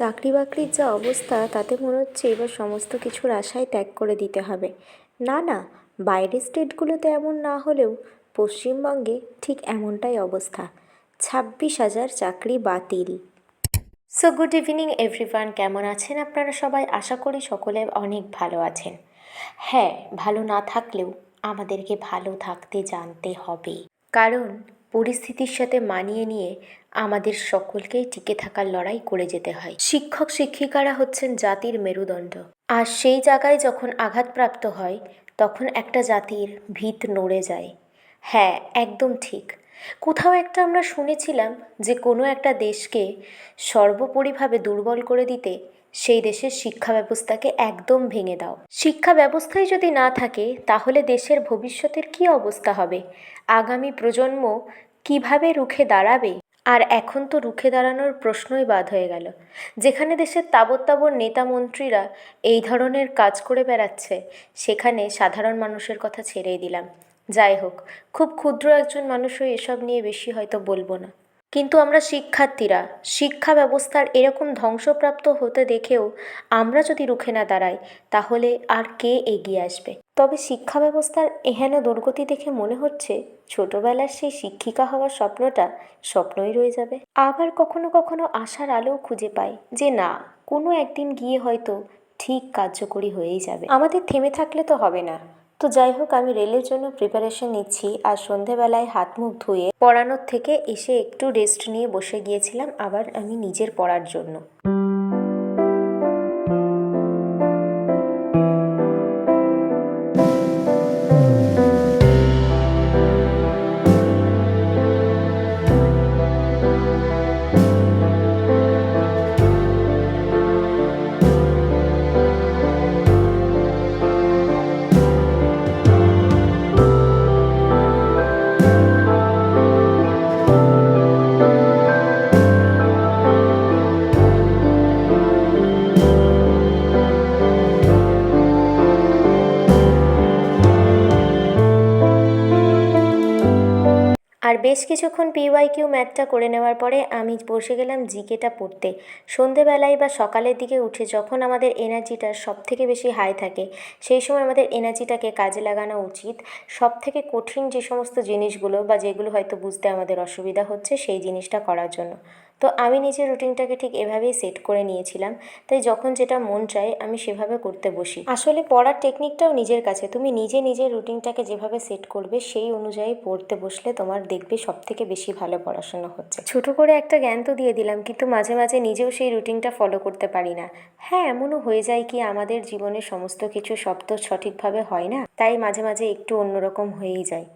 চাকরি বাকরির যা অবস্থা, তাতে মনে হচ্ছে এবার সমস্ত কিছুর আশায় ত্যাগ করে দিতে হবে। না না, বাইরের স্টেটগুলোতে এমন না হলেও পশ্চিমবঙ্গে ঠিক এমনটাই অবস্থা। ছাব্বিশ হাজার চাকরি বাতিল। সো গুড ইভিনিং এভরিওয়ান কেমন আছেন আপনারা সবাই? আশা করি সকলে অনেক ভালো আছেন। হ্যাঁ ভালো না থাকলেও আমাদেরকে ভালো থাকতে জানতে হবে। কারণ পরিস্থিতির সাথে মানিয়ে নিয়ে আমাদের সকলকেই টিকে থাকার লড়াই করে যেতে হয়। শিক্ষক শিক্ষিকারা হচ্ছেন জাতির মেরুদণ্ড। আর সেই জায়গায় যখন আঘাতপ্রাপ্ত হয়, তখন একটা জাতির ভিত নড়ে যায়। হ্যাঁ একদম ঠিক। কোথাও একটা আমরা শুনেছিলাম যে কোনো একটা দেশকে সর্বোপরিভাবে দুর্বল করে দিতে সেই দেশের শিক্ষা ব্যবস্থাকে একদম ভেঙে দাও। শিক্ষা ব্যবস্থাই যদি না থাকে, তাহলে দেশের ভবিষ্যতের কী অবস্থা হবে? আগামী প্রজন্ম কীভাবে রুখে দাঁড়াবে? আর এখন তো রুখে দাঁড়ানোর প্রশ্নই বাদ হয়ে গেল। যেখানে দেশের তাবৎ তাবৎ নেতা মন্ত্রীরা এই ধরনের কাজ করে বেড়াচ্ছে, সেখানে সাধারণ মানুষের কথা ছেড়েই দিলাম। যাই হোক, খুব ক্ষুদ্র একজন মানুষ হয়ে এসব নিয়ে বেশি হয়তো বলব না। কিন্তু আমরা শিক্ষার্থীরা, শিক্ষা ব্যবস্থার এরকম ধ্বংসপ্রাপ্ত হতে দেখেও আমরা যদি রুখে না দাঁড়াই, তাহলে আর কে এগিয়ে আসবে? তবে শিক্ষা ব্যবস্থার এহেন দুর্গতি দেখে মনে হচ্ছে ছোটবেলার সেই শিক্ষিকা হওয়ার স্বপ্নটা স্বপ্নই রয়ে যাবে। আবার কখনো কখনো আশার আলোও খুঁজে পাই যে না, কোনো একদিন গিয়ে হয়তো ঠিক কার্যকরী হয়েই যাবে। আমাদের থেমে থাকলে তো হবে না। তো যাই হোক, আমি রেলের জন্য প্রিপারেশন নিচ্ছি আর সন্ধেবেলায় হাত মুখ ধুয়ে পড়ানোর থেকে এসে একটু রেস্ট নিয়ে বসে গিয়েছিলাম, আবার আমি নিজের পড়ার জন্য। বেশ কিছুক্ষণ পিওয়াই কিউ ম্যাথটা করে নেওয়ার পরে আমি বসে গেলাম জিকেটা পড়তে। সন্ধেবেলায় বা সকালের দিকে উঠে যখন আমাদের এনার্জিটা সব থেকে বেশি হাই থাকে, সেই সময় আমাদের এনার্জিটাকে কাজে লাগানো উচিত। সব থেকে কঠিন যে সমস্ত জিনিসগুলো বা যেগুলো হয়তো বুঝতে আমাদের অসুবিধা হচ্ছে, সেই জিনিসটা করার জন্য। তো আমি নিজের রুটিনটাকে ঠিক এভাবেই সেট করে নিয়েছিলাম। তাই যখন যেটা মন চায়, আমি সেভাবে করতে বসি। আসলে পড়ার টেকনিকটাও নিজের কাছে। তুমি নিজে নিজের রুটিনটাকে যেভাবে সেট করবে, সেই অনুযায়ী পড়তে বসলে তোমার দেখবে সব থেকে বেশি ভালো পড়াশোনা হচ্ছে। ছোট করে একটা জ্ঞান তো দিয়ে দিলাম, কিন্তু মাঝে মাঝে নিজেও সেই রুটিনটা ফলো করতে পারি না। হ্যাঁ এমনও হয়ে যায় কি আমাদের জীবনে সমস্ত কিছু সব তো সঠিকভাবে হয় না? তাই মাঝে মাঝে একটু অন্যরকম হয়েই যায়।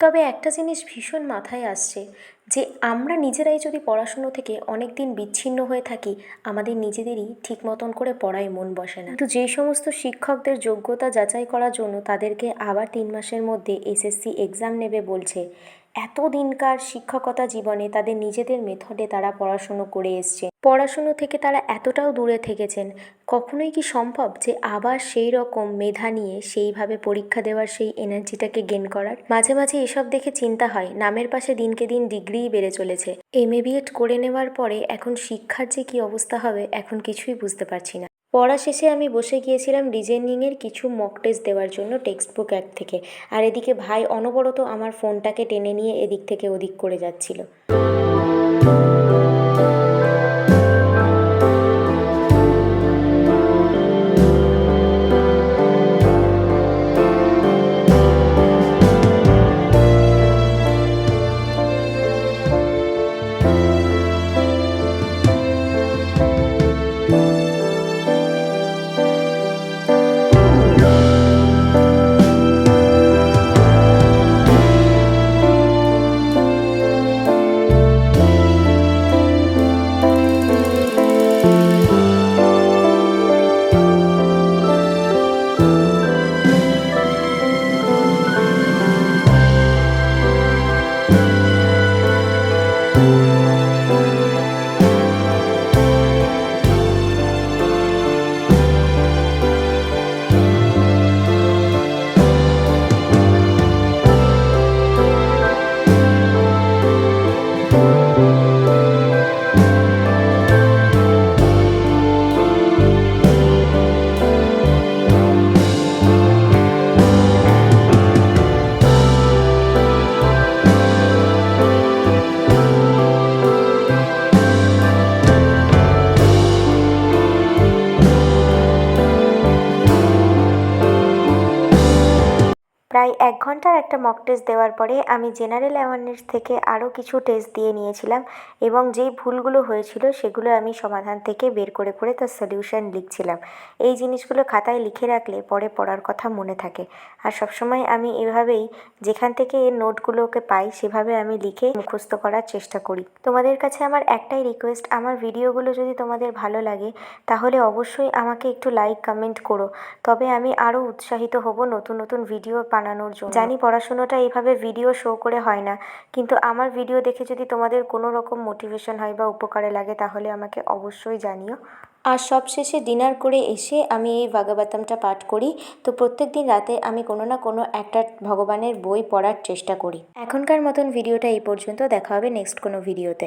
তবে একটা জিনিস ভীষণ মাথায় আসছে, যে আমরা নিজেরাই যদি পড়াশুনো থেকে অনেক দিন বিচ্ছিন্ন হয়ে থাকি, আমাদের নিজেদেরই ঠিক মতন করে পড়ায় মন বসে না। কিন্তু যেই সমস্ত শিক্ষকদের যোগ্যতা যাচাই করার জন্য তাদেরকে আবার তিন মাসের মধ্যে এসএসসি এক্সাম নেবে বলছে এত দিনকার শিক্ষকতা জীবনে তাদের নিজেদের মেথডে তারা পড়াশুনো করে এসছে। পড়াশুনো থেকে তারা এতটাও দূরে থেকেছেন। কখনোই কি সম্ভব যে আবার সেই রকম মেধা নিয়ে, সেইভাবে পরীক্ষা দেওয়ার সেই এনার্জিটাকে গেন করার? মাঝে মাঝে এসব দেখে চিন্তা হয়, নামের পাশে দিনকে দিন ডিগ্রিই বেড়ে চলেছে। এম করে নেওয়ার পরে এখন শিক্ষার যে কী অবস্থা হবে, এখন কিছুই বুঝতে পারছি না। পড়া শেষে আমি বসে গিয়েছিলাম ডিজাইনিংয়ের কিছু মক টেস্ট দেওয়ার জন্য টেক্সট বুক অ্যাপ থেকে। আর এদিকে ভাই অনবরত আমার ফোনটাকে টেনে নিয়ে এদিক থেকে ওদিক করে যাচ্ছিল। প্রায় এক ঘণ্টার একটা মক টেস্ট দেওয়ার পরে আমি জেনারেল অ্যাওয়ারনেস থেকে আরও কিছু টেস্ট দিয়ে নিয়েছিলাম এবং যেই ভুলগুলো হয়েছিল সেগুলো আমি সমাধান থেকে বের করে করে তার সলিউশন লিখছিলাম। এই জিনিসগুলো খাতায় লিখে রাখলে পরে পড়ার কথা মনে থাকে। আর সবসময় আমি এভাবেই যেখান থেকে এর নোটগুলোকে পাই সেভাবে আমি লিখে মুখস্থ করার চেষ্টা করি। তোমাদের কাছে আমার একটাই রিকোয়েস্ট আমার ভিডিওগুলো যদি তোমাদের ভালো লাগে তাহলে অবশ্যই আমাকে একটু লাইক কমেন্ট করো। তবে আমি আরও উৎসাহিত হব নতুন নতুন ভিডিও বানানোর জন্য। জানি পড়াশুনোটা এইভাবে ভিডিও শো করে হয় না, কিন্তু আমার ভিডিও দেখে যদি তোমাদের কোনো রকম মোটিভেশন হয় বা উপকারে লাগে, তাহলে আমাকে অবশ্যই জানিও। আর সবশেষে ডিনার করে এসে আমি এই ভাগবতমটা পাঠ করি। তো প্রত্যেক দিন রাতে আমি কোনো না কোনো একটা ভগবানের বই পড়ার চেষ্টা করি। এখনকার মতন ভিডিওটা এই পর্যন্ত, দেখা হবে নেক্সট কোনো ভিডিওতে